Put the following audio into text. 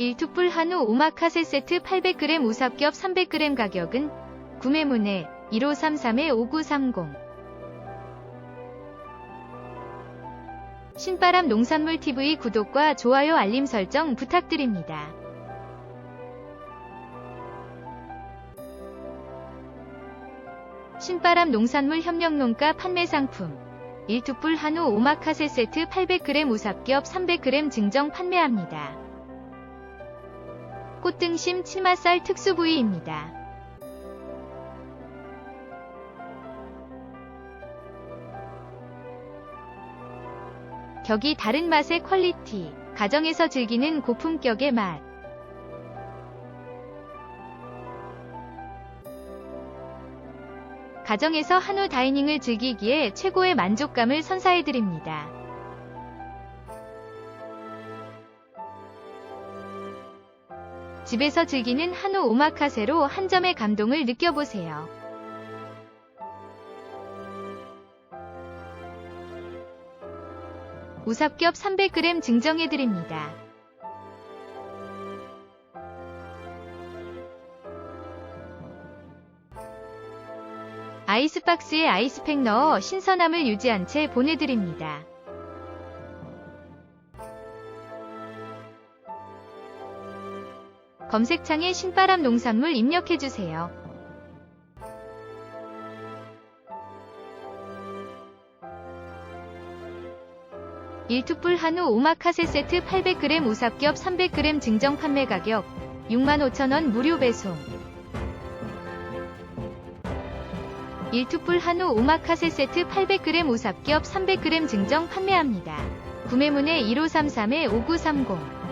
1투뿔 한우 오마카세 세트 800g 우삽겹 300g 가격은 구매문의 1533-5930 신바람 농산물 TV 구독과 좋아요 알림 설정 부탁드립니다. 신바람 농산물 협력농가 판매 상품 1투뿔 한우 오마카세 세트 800g 우삽겹 300g 증정 판매합니다. 꽃등심 치맛살 특수 부위입니다. 격이 다른 맛의 퀄리티, 가정에서 즐기는 고품격의 맛. 가정에서 한우 다이닝을 즐기기에 최고의 만족감을 선사해드립니다. 집에서 즐기는 한우 오마카세로 한 점의 감동을 느껴보세요. 우삽겹 300g 증정해드립니다. 아이스박스에 아이스팩 넣어 신선함을 유지한 채 보내드립니다. 검색창에 신바람 농산물 입력해주세요. 일투뿔 한우 오마카세 세트 800g 우삽겹 300g 증정 판매 가격 65,000원 무료 배송 1투뿔 한우 오마카세 세트 800g 우삽겹 300g 증정 판매합니다. 구매문의 1533-5930